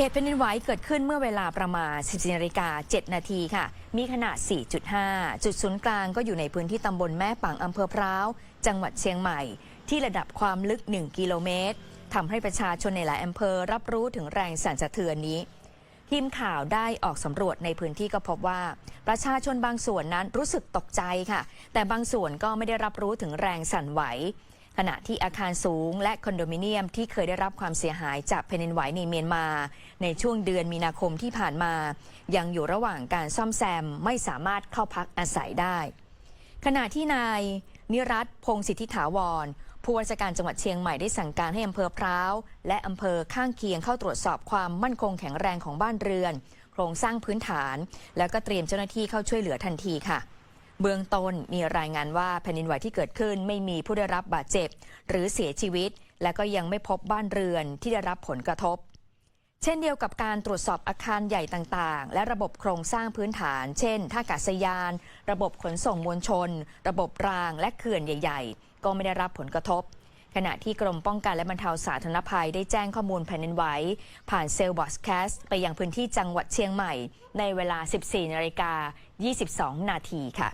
เหตุแผ่นดินไหวเกิดขึ้นเมื่อเวลาประมาณ 14นาฬิกา 7 นาทีค่ะ มีขนาด 4.5 จุดศูนย์กลางก็อยู่ในพื้นที่ตำบลแม่ปังอำเภอพร้าว จังหวัดเชียงใหม่ ที่ระดับความลึก 1 กิโลเมตรทำให้ประชาชนในหลายอำเภอรับรู้ถึงแรงสั่นสะเทือนนี้ ทีมข่าวได้ออกสำรวจในพื้นที่ก็พบว่า ประชาชนบางส่วนนั้นรู้สึกตกใจค่ะ แต่บางส่วนก็ไม่ได้รับรู้ถึงแรงสั่นไหว ขณะที่อาคารสูงและคอนโดมิเนียมที่เคยได้รับความเสียหายจากแผ่นดินไหวในเมียนมา ในช่วงเดือนมีนาคมที่ผ่านมา ยังอยู่ระหว่างการซ่อมแซมไม่สามารถเข้าพักอาศัยได้ ขณะที่นายนิรัตพงศิทธิถาวรผู้ว่าราชการจังหวัดเชียงใหม่ได้สั่งการให้อำเภอพร้าว และอำเภอข้างเคียงเข้าตรวจสอบความมั่นคงแข็งแรงของบ้านเรือน โครงสร้างพื้นฐาน แล้วก็เตรียมเจ้าหน้าที่เข้าช่วยเหลือทันทีค่ะ เบื้องต้นมีรายงานว่าแผ่นดินไหวที่เกิดขึ้นไม่มีผู้ได้รับบาดเจ็บ หรือเสียชีวิต และก็ยังไม่พบบ้านเรือนที่ได้รับผลกระทบ เช่นเดียวกับการตรวจสอบอาคารใหญ่ต่างๆ และระบบโครงสร้างพื้นฐาน เช่น ท่าอากาศยาน ระบบขนส่งมวลชน ระบบรางและเขื่อนใหญ่ ๆ ก็ไม่ได้รับผลกระทบ ขณะที่กรมป้องกันและบรรเทาสาธารณภัยได้แจ้งข้อมูลแผ่นดินไหวผ่านเซลล์บอสแคสไปยังพื้นที่จังหวัดเชียงใหม่ ในเวลา 14นาฬิกา22 นาทีค่ะ